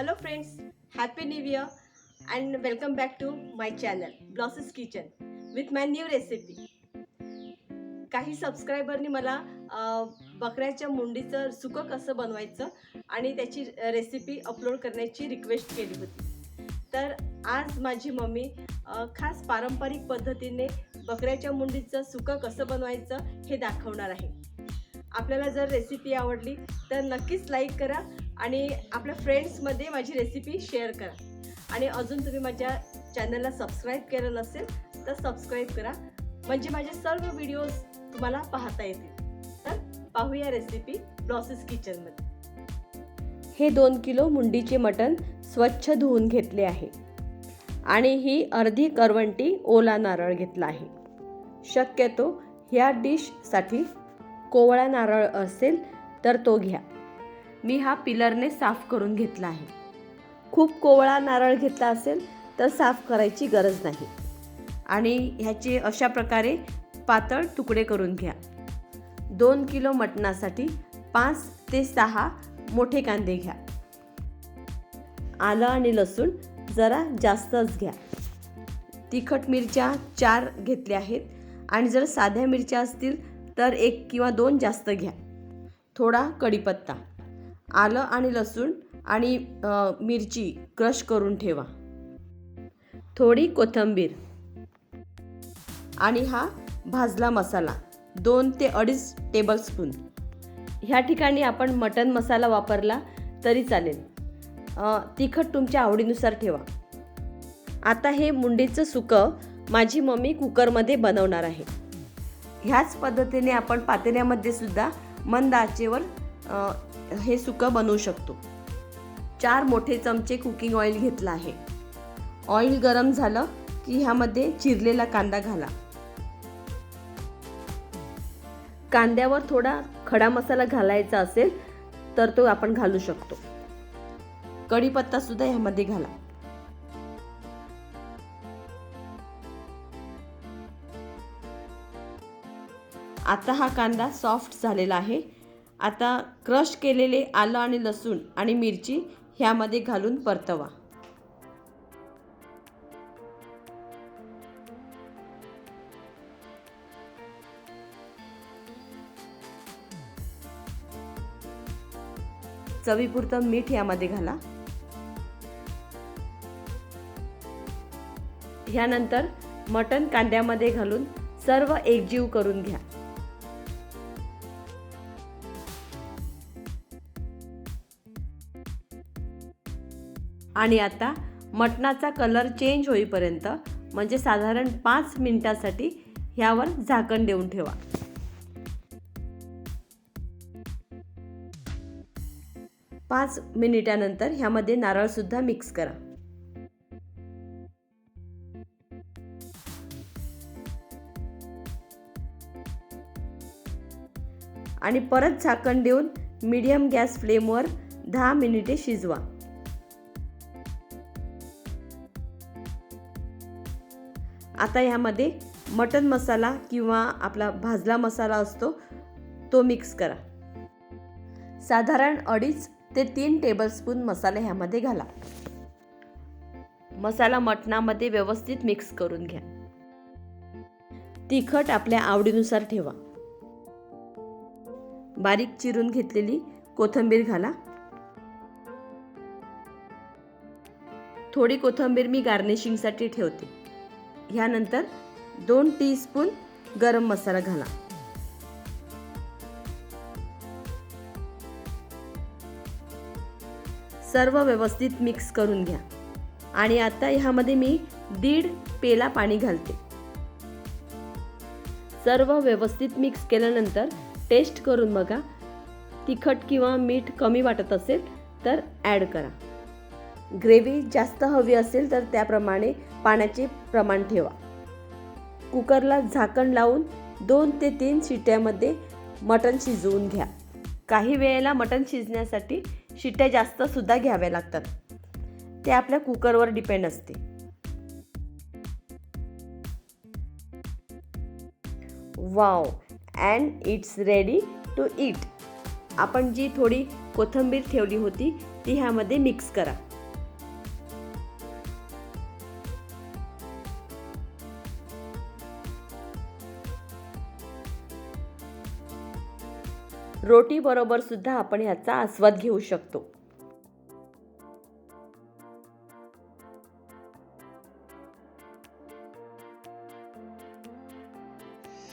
Hello friends happy new year and welcome back to my channel blosses kitchen with my new recipe काही सबस्क्रायबरनी मला बकऱ्याच्या मुंडीचं सुकं कसं बनवायचं आणि त्याची रेसिपी अपलोड करण्याची रिक्वेस्ट केली होती. तर आज माझी मम्मी खास पारंपरिक पद्धतीने बकऱ्याच्या मुंडीचं सुकं कसं बनवायचं हे दाखवणार आहे. आपल्याला जर रेसिपी आवडली तर नक्कीच लाईक करा आणि आपल्या फ्रेंड्समध्ये माझी रेसिपी शेअर करा. आणि अजून तुम्ही माझ्या चॅनलला सबस्क्राईब केलं नसेल तर सबस्क्राईब करा. म्हणजे माझे सर्व व्हिडिओज तुम्हाला पाहता येतील. तर पाहूया रेसिपी ब्लॉसेस किचनमध्ये हे दोन किलो मुंडीचे मटण स्वच्छ धुवून घेतले आहे. आणि ही अर्धी करवंटी ओला नारळ घेतला आहे. शक्यतो ह्या डिशसाठी कोवळा नारळ असेल तर तो घ्या. मी हा पिलरने साफ करून घेतला आहे. खूप कोवळा नारळ घेतला असेल तर साफ करायची गरज नाही. आणि ह्याचे अशा प्रकारे पातळ तुकडे करून घ्या. दोन किलो मटणासाठी पाच ते सहा मोठे कांदे घ्या. आलं आणि लसूण जरा जास्तच घ्या. तिखट मिरच्या चार घेतल्या आहेत आणि जर साध्या मिरच्या असतील तर एक किंवा दोन जास्त घ्या. थोडा कढीपत्ता. आलं आणि लसूण आणि मिरची क्रश करून ठेवा. थोडी कोथिंबीर आणि हा भाजला मसाला दोन ते अडीच टेबलस्पून ह्या ठिकाणी आपण मटन मसाला वापरला तरी चालेल. तिखट तुमच्या आवडीनुसार ठेवा. आता हे मुंडीचं सुकं माझी मम्मी कुकरमध्ये बनवणार आहे. ह्याच पद्धतीने आपण पातेल्यामध्ये सुद्धा मंद आचेवर हे सुकं बनवू शकतो. चार मोठे चमचे कुकिंग ऑइल घेतलं आहे. ऑइल गरम झालं की ह्यामध्ये चिरलेला कांदा घाला. कांद्यावर थोडा खडा मसाला घालायचा असेल तर तो आपण घालू शकतो. कढीपत्ता सुद्धा ह्यामध्ये घाला. आता हा कांदा सॉफ्ट झालेला आहे. आता क्रश केलेले आलं आणि लसूण आणि मिरची ह्यामध्ये घालून परतवा. चवीपुरतं मीठ यामध्ये घाला. ह्यानंतर मटण कांद्यामध्ये घालून सर्व एकजीव करून घ्या. आणि आता मटणाचा कलर चेंज होईपर्यंत म्हणजे साधारण पाच मिनिटासाठी ह्यावर झाकण देऊन ठेवा. पाच मिनिटानंतर ह्यामध्ये नारळसुद्धा मिक्स करा. आणि परत झाकण देऊन मीडियम गॅस फ्लेमवर दहा मिनिटे शिजवा. आता ह्यामध्ये मटन मसाला किंवा आपला भाजला मसाला असतो तो मिक्स करा. साधारण अडीच ते तीन टेबलस्पून मसाला ह्यामध्ये घाला. मसाला मटणामध्ये व्यवस्थित मिक्स करून घ्या. तिखट आपल्या आवडीनुसार ठेवा. बारीक चिरून घेतलेली कोथिंबीर घाला. थोडी कोथिंबीर मी गार्निशिंगसाठी ठेवते. ह्यानंतर दोन टीस्पून गरम मसाला घाला. सर्व व्यवस्थित मिक्स करून घ्या. आणि आता ह्यामध्ये मी दीड पेला पाणी घालते. सर्व व्यवस्थित मिक्स केल्यानंतर टेस्ट करून बघा. तिखट किंवा मीठ कमी वाटत असेल तर ॲड करा. ग्रेव्ही जास्त हवी असेल तर त्याप्रमाणे पाण्याचे प्रमाण ठेवा. कुकरला झाकण लावून दोन ते तीन शिट्यामध्ये मटण शिजवून घ्या. काही वेळेला मटण शिजण्यासाठी शिट्या जास्तसुद्धा घ्याव्या लागतात. ते आपल्या कुकरवर डिपेंड असते. Wow! And it's ready to eat आपण जी थोडी कोथिंबीर ठेवली होती ती ह्यामध्ये मिक्स करा. रोटीबरोबरसुद्धा सुद्धा आपण ह्याचा आस्वाद घेऊ शकतो.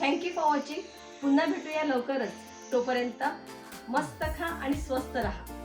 थँक्यू फॉर वॉचिंग पुन्हा भेटूया लवकरच. तोपर्यंत मस्त खा आणि स्वस्त राहा.